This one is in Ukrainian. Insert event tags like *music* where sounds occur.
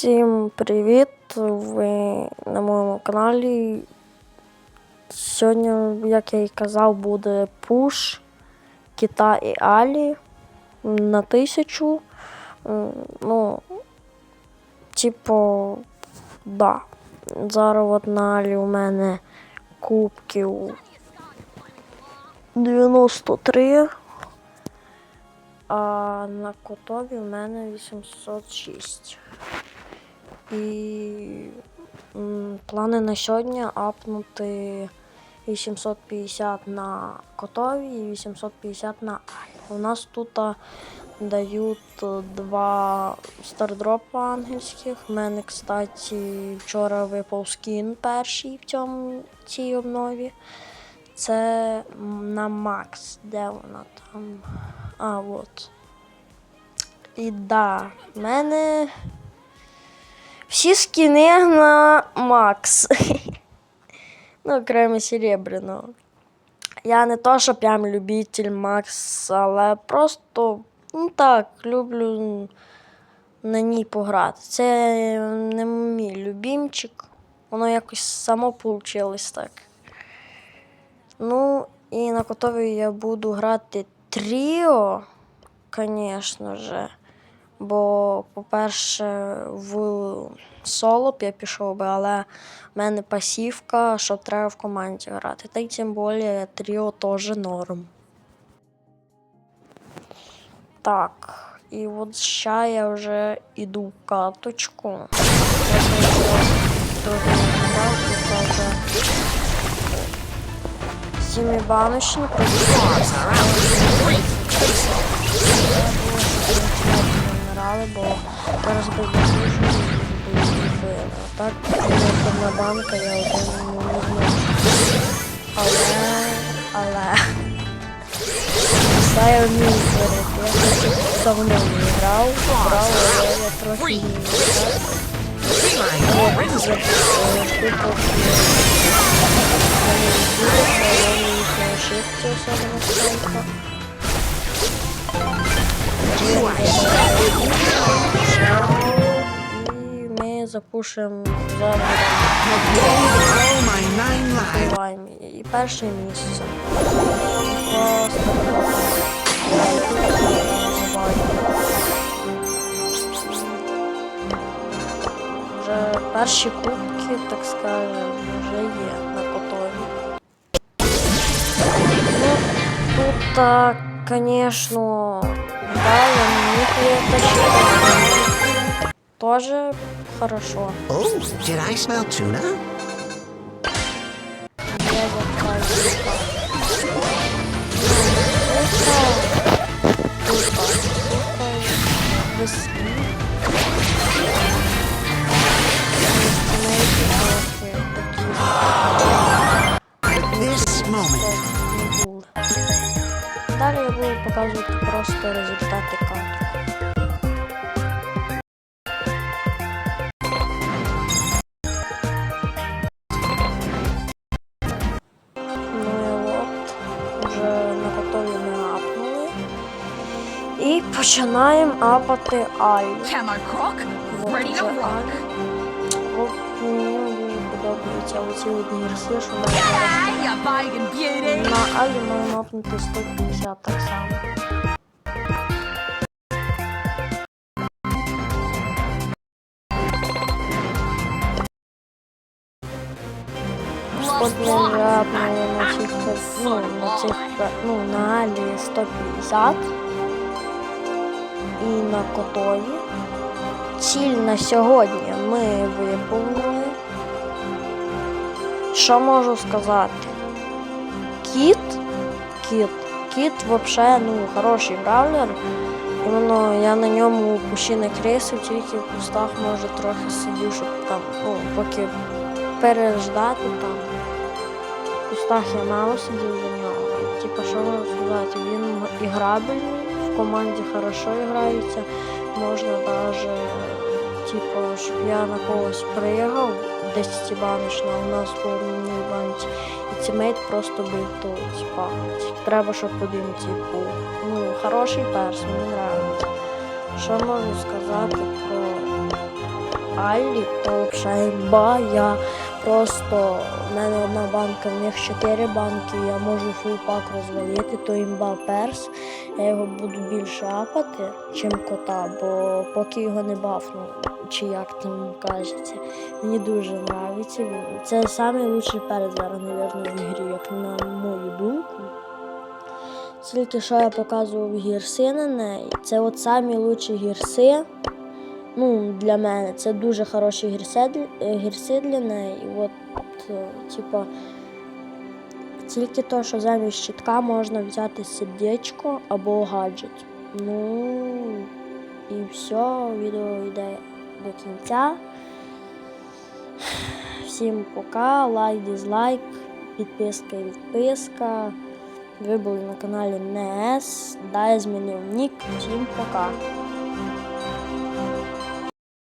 Всім привіт! Ви на моєму каналі. Сьогодні, як я і казав, буде пуш Кита і Алі на тисячу. Ну, типу, да. Зараз на Алі у мене кубків 93. А на котові в мене 806. І плани на сьогодні апнути 850 на котові і 850 на Алі. У нас тут дають е, два стардропа ангельських. У мене, кстати, вчора випав скін перший в цьому цій обнові. Це на Макс. Де вона там? А, от. І да, в мене всі скіни на Макс. *laughs* ну, окремо серебряного. Я не то, що прям любитель Макс, але просто ну так, люблю на ній пограти. Це не мій любімчик. Воно якось само вийшло так. Ну, і на котові я буду грати тріо, звісно же. Бо, по-перше, в соло б я пішов би, але в мене пасівка, що треба в команді грати. Та й тим більше тріо теж норм. Так, і от ща я вже іду в каточку. Я трохи набрав, вже Генерали, бо зараз би дуже Так, одна банка, я один не зможу. Але, але. Все я вмію творити. Я давно не грав, грав, але я трохи не грав. От, за купок. Ошибки особенно столько. Запушимо зараз. All my nine lives. Буваємо. І перше місце. Просто Вже перші кубки, так скажемо, вже є на котові. Ну, тут, а, конечно, да, я не вытащил. Тоже хорошо. Oh, did I smell tuna? Я запаю. This moment. Далі я буду показувати просто результати карту. Починаємо апати Алі. Camo croc, ready to rock. От мені дуже подобаються оці одні рси, що ми зараз Hey, you vegan beauty. на Алі маємо апнути 150 так само. От ми вже апнули на цих, ну, на цих, ну, на Алі 150 і на Котові. Ціль на сьогодні ми виповнили. Що можу сказати? Кіт, кіт, кіт взагалі ну, хороший бравлер. Іменно я на ньому кущі не крисив, тільки в кустах може трохи сидів, щоб там, ну, поки переждати там. В кустах я мало сидів за нього. Типа, що можу сказати, він іграбельний, в команді хорошо грається. Можна навіть, типу, щоб я на когось приїхав, 10 баночна, у нас по одній банці, і тімейт просто бив то, типа, треба, щоб один тип був. Ну, хороший перс, мені подобається. Що можу сказати про Аллі, то взагалі імба. Просто в мене одна банка, в них чотири банки, я можу фул пак розвалити, то імба перс. Я його буду більше апати, чим кота, бо поки його не бафну, чи як там кажеться. Мені дуже подобається він. Це найкращий перець зараз, мабуть, в ігрі, як на мою думку. Тільки що я показував гірси на неї. Це от самі лучші гірси. Ну, для мене це дуже хороші гірси, для- е. І от, е, типа, тільки то, що замість щитка можна взяти сердечко або гаджет. Ну і все, відео йде до кінця. Всім пока, лайк, дизлайк, підписка і відписка. Ви були на каналі НЕС. Дай змінив нік. Всім пока.